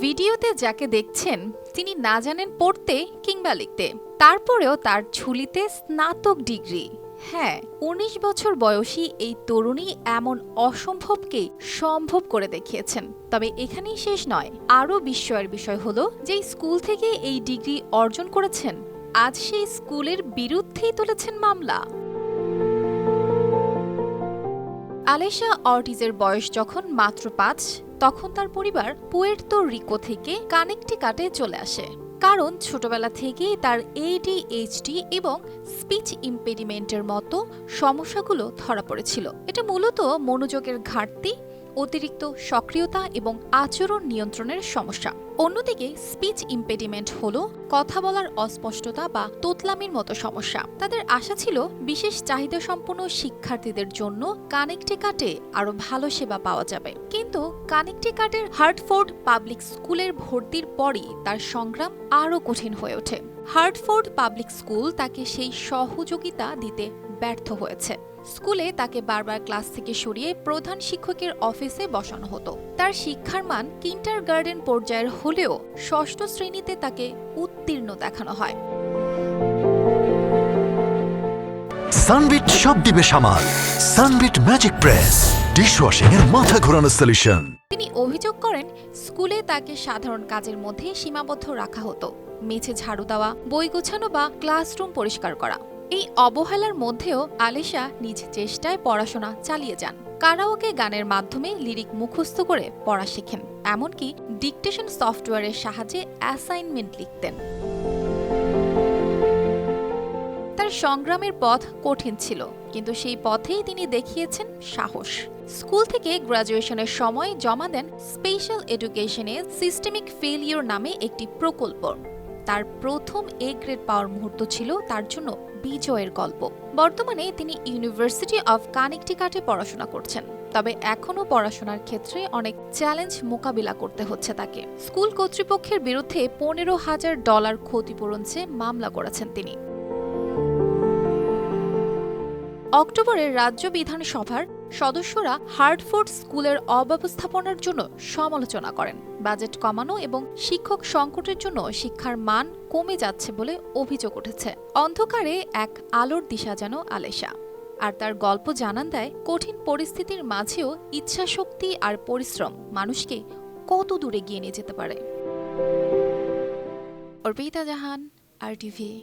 ভিডিওতে যাকে দেখছেন, তিনি না জানেন পড়তে কিংবা লিখতে। তারপরেও তার ঝুলিতে স্নাতক ডিগ্রি। হ্যাঁ উনিশ বছর বয়সী এই তরুণী এমন অসম্ভবকে সম্ভব করে দেখিয়েছেন। তবে এখানেই শেষ নয়। আরও বিস্ময়ের বিষয় হলো যে স্কুল থেকে এই ডিগ্রি অর্জন করেছেন। আজ সেই স্কুলের বিরুদ্ধেই তুলেছেন মামলা। আলেশা অর্টিজের বয়স যখন মাত্র পাঁচ তখন তার পরিবার পুয়ের্তো রিকো থেকে কানেকটিকাটে চলে আসে। কারণ ছোটবেলা থেকেই তার এডিএইচডি এবং স্পিচ ইম্পেডিমেন্টের মতো সমস্যাগুলো ধরা পড়েছিল। এটা মূলত মনোযোগের ঘাটতি অতিরিক্ত সক্রিয়তা এবং আচরণ নিয়ন্ত্রণের সমস্যা। অন্যদিকে স্পিচ ইম্পেডিমেন্ট হল কথা বলার অস্পষ্টতা বা তোতলামির মতো সমস্যা। তাদের আশা ছিল বিশেষ চাহিদা সম্পন্ন শিক্ষার্থীদের জন্য কানেকটিকাটে আরও ভালো সেবা পাওয়া যাবে। কিন্তু কানেকটিকাটের হার্টফোর্ড পাবলিক স্কুলের ভর্তির পরই তার সংগ্রাম আরও কঠিন হয়ে ওঠে। হার্টফোর্ড পাবলিক স্কুল তাকে সেই সহযোগিতা দিতে ব্যর্থ হয়েছে। স্কুলে তাকে বারবার ক্লাস থেকে সরিয়ে প্রধান শিক্ষকের অফিসে বসানো হতো। তার শিক্ষার মান কিন্টার গার্ডেন পর্যায়ের হলেও ষষ্ঠ শ্রেণীতে তাকে উত্তীর্ণ দেখানো হয়। সানবিট সব দিবে সামাল। Sunbit magic press. ডিশওয়াশিং এর মাথা ঘোরানো সলিউশন তিনি অভিযোগ করেন স্কুলে তাকে সাধারণ কাজের মধ্যে সীমাবদ্ধ রাখা হতো। মেঝে ঝাড়ু দেওয়া বই গোছানো বা ক্লাসরুম পরিষ্কার করা। এই অবহেলার মধ্যেও আলিশা নিজ চেষ্টায় পড়াশোনা চালিয়ে যান। কারাওকে গানের মাধ্যমে লিরিক মুখস্থ করে পড়া শেখেন, এমনকি ডিকটেশন সফটওয়্যারের সাহায্যে অ্যাসাইনমেন্ট লিখতেন। তার সংগ্রামের পথ কঠিন ছিল, কিন্তু সেই পথেই তিনি দেখিয়েছেন সাহস। স্কুল থেকে গ্রাজুয়েশনের সময় জমা দেন স্পেশাল এডুকেশনে সিস্টেমিক ফেলিওর নামে একটি প্রকল্প। তার প্রথম এ গ্রেড পাওয়ার মুহূর্ত ছিল তার জন্য বিজয়ের গল্প। বর্তমানে তিনি ইউনিভার্সিটি অফ কানেকটিকাটে পড়াশোনা করছেন। তবে এখনও পড়াশোনার ক্ষেত্রে অনেক চ্যালেঞ্জ মোকাবিলা করতে হচ্ছে তাকে। স্কুল কর্তৃপক্ষের বিরুদ্ধে পনেরো হাজার ডলার ক্ষতিপূরণ চেয়ে মামলা করেছেন তিনি। অক্টোবরে রাজ্য বিধানসভার সদস্যরা হার্ডফোর্ড স্কুলের অব্যবস্থাপনার জন্য সমালোচনা করেন। বাজেট কমানো এবং শিক্ষক সংকটের জন্য শিক্ষার মান কমে যাচ্ছে বলে অভিযোগ উঠেছে। অন্ধকারে এক আলোর দিশা যেন আলেশা আর তার গল্প জানান দেয়, কঠিন পরিস্থিতির মাঝেও ইচ্ছাশক্তি আর পরিশ্রম মানুষকে কত দূরে গিয়ে নিয়ে যেতে পারে। অর্পিতা জাহান, আর টিভি